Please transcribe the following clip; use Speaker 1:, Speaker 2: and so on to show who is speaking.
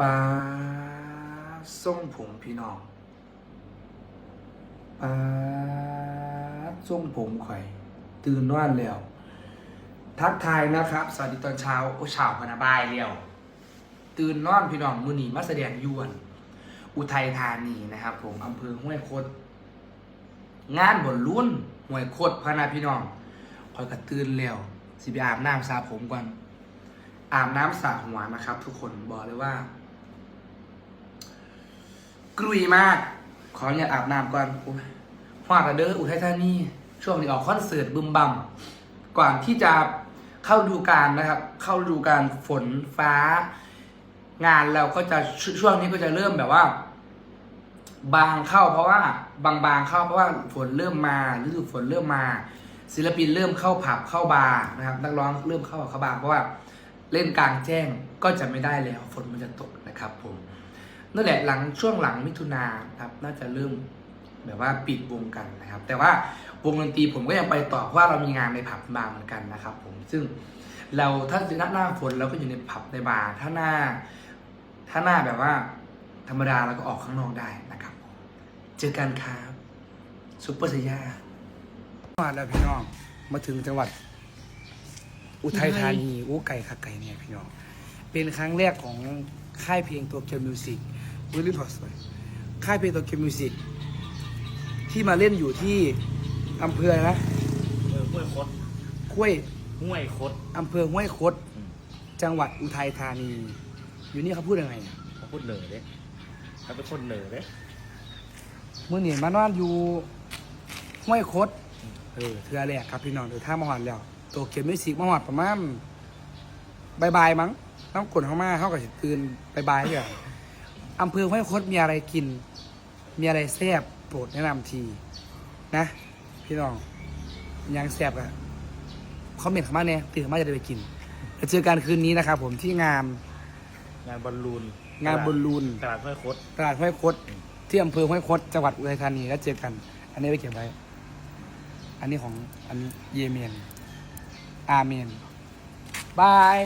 Speaker 1: ปลาส่งผมพี่น้องปลาส่งผมข่อยตื่นนอนแล้ว ทักทายนะครับ สวัสดีตอนเช้า โอ้เช้าพนะบายเร็วตื่นนอนพี่น้องมือนีมาแสดงยวน อุทัยธานีนะครับ ผมอำเภอห้วยคดงานบนรุ่นห้วยคดพนาพี่น้องคอยกระตื่นแล้วสิไปอาบน้ำสระผมก่อนอาบน้ำสระหัวนะครับ ทุกคนบอกเลยว่า กลุยมาก ขออนุญาตอาบน้ำก่อนโอ้ยหวาดเด้ออุทัยธานีช่วงนี้ออกคอนเสิร์ตบึมบัมก่อนที่จะเข้าดูกาลนะครับ เข้าดูกาลฝนฟ้า งานเราก็จะชช่วงนี้ก็จะเริ่มแบบว่า บางเข้าเพราะว่า บางบางเข้าเพราะว่าฝนเริ่มมาฤดูฝนเริ่มมา ศิลปินเริ่มเข้าผับเข้าบาร์นะครับนักร้องเริ่มเข้าเข้าบาร์เพราะว่าเล่นกลางแจ้งก็จะไม่ได้แล้วฝนมันจะตกนะครับผม นั่นแหละหลังช่วงหลังมิถุนาครับน่าจะเริ่มแบบว่าปิดวงกันนะครับ แต่ว่าวงดนตรีผมก็ยังไปต่อเพราะว่าเรามีงานในผับบาร์เหมือนกันนะครับ ผมซึ่งเราถ้าจะหน้าฝนเราก็อยู่ในผับในบาร์ถ้าหน้า ถ้าหน้าแบบว่า ธรรมดาเราก็ออกข้างนอกได้นะครับ เจอกันครับซุปเปอร์สยามาแล้วพี่น้องมาถึงจังหวัด อุทัยธานีอู้ไก่ค่ะไก่เนี่ยพี่น้องเป็นครั้งแรกของค่ายเพลงตัวเกียวมิวสิก วิลลี่พอสวยค่ายเพลงตัวเกียวมิวสิกที่มาเล่นอยู่ที่อำเภออะไรนะ
Speaker 2: เออห้วยคด
Speaker 1: ห้วย
Speaker 2: ห้วยคด
Speaker 1: อำเภอห้วยคด
Speaker 2: อืม
Speaker 1: จังหวัดอุทัยธานี อยู่นี่เขาพูดยังไงอะ
Speaker 2: เขาพูดเหนือเด้เขาเป็นคนเหนือเด้
Speaker 1: มื่อนี่มานอนอยู่ห้วยคดเออเทือแรกครับพี่น้องเดี๋ยวท่ามาหอดแล้วตัวเขียนมิวสิกมาหอดประมาณบายบายมั้งต้องกดเข้ามาเข้ากับสิตื่นบายบายเถอะ อำเภอห้วยคดมีอะไรกิน มีอะไรแซ่บโปรดแนะนำที นะ พี่น้องยังแซ่บอะคอมเมนต์เข้ามาเนี่ยตื่นมาจะได้ไปกินแล้วเจอกันคืนนี้นะครับผมที่งาน
Speaker 2: งานบอลลูน
Speaker 1: งานบอลลูน
Speaker 2: ตลาดห้วยคด
Speaker 1: ตลาดห้วยคดที่อำเภอห้วยคดจังหวัดอุทัยธานีแล้วเจอกัน อันนี้ไปเก็บไว้ อันนี้ของอันนี้เยเมนอาเมนบาย